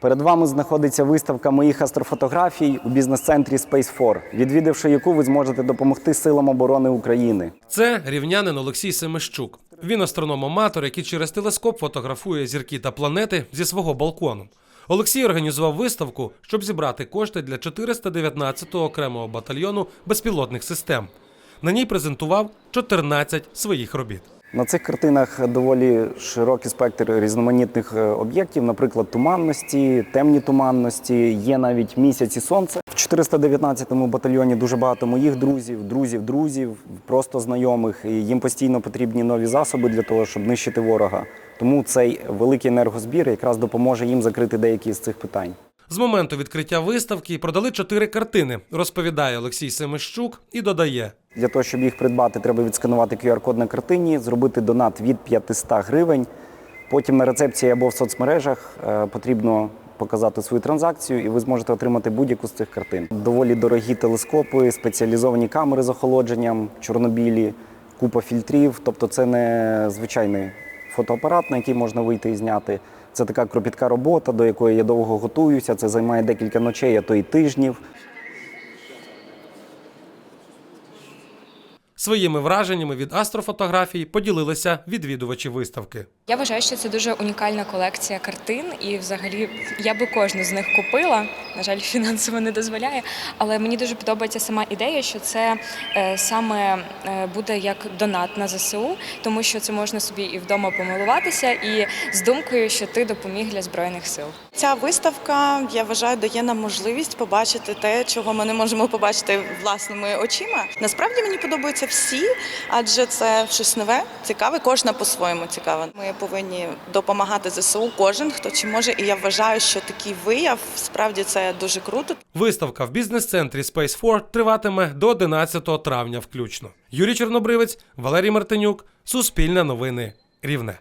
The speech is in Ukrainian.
Перед вами знаходиться виставка моїх астрофотографій у бізнес-центрі Space 4, відвідавши яку ви зможете допомогти силам оборони України. Це рівнянин Олексій Семищук. Він астроном-аматор, який через телескоп фотографує зірки та планети зі свого балкону. Олексій організував виставку, щоб зібрати кошти для 419-го окремого батальйону безпілотних систем. На ній презентував 14 своїх робіт. На цих картинах доволі широкий спектр різноманітних е, об'єктів, наприклад, туманності, темні туманності, є навіть місяць і сонце. В 419-му батальйоні дуже багато моїх друзів, друзів, друзів, просто знайомих. І їм постійно потрібні нові засоби для того, щоб нищити ворога. Тому цей великий енергозбір якраз допоможе їм закрити деякі з цих питань. З моменту відкриття виставки продали чотири картини, розповідає Олексій Семищук і додає. Для того, щоб їх придбати, треба відсканувати QR-код на картині, зробити донат від 500 гривень. Потім на рецепції або в соцмережах е, потрібно показати свою транзакцію, і ви зможете отримати будь-яку з цих картин. Доволі дорогі телескопи, спеціалізовані камери з охолодженням, чорнобілі, купа фільтрів. Тобто, це не звичайний фотоапарат, на який можна вийти і зняти. Це така кропітка робота, до якої я довго готуюся. Це займає декілька ночей, а то й тижнів. Своїми враженнями від астрофотографій поділилися відвідувачі виставки. Я вважаю, що це дуже унікальна колекція картин, і взагалі я би кожну з них купила. На жаль, фінансово не дозволяє. Але мені дуже подобається сама ідея, що це е, саме е, буде як донат на ЗСУ, тому що це можна собі і вдома помилуватися, і з думкою, що ти допоміг для збройних сил. Ця виставка, я вважаю, дає нам можливість побачити те, чого ми не можемо побачити власними очима. Насправді мені подобаються всі, адже це щось нове, цікаве, кожна по-своєму цікава. Ми повинні допомагати ЗСУ, кожен хто чи може. І я вважаю, що такий вияв справді це дуже круто. Виставка в бізнес-центрі Space 4 триватиме до 11 травня включно. Юрій Чорнобривець, Валерій Мартинюк, Суспільне новини, Рівне.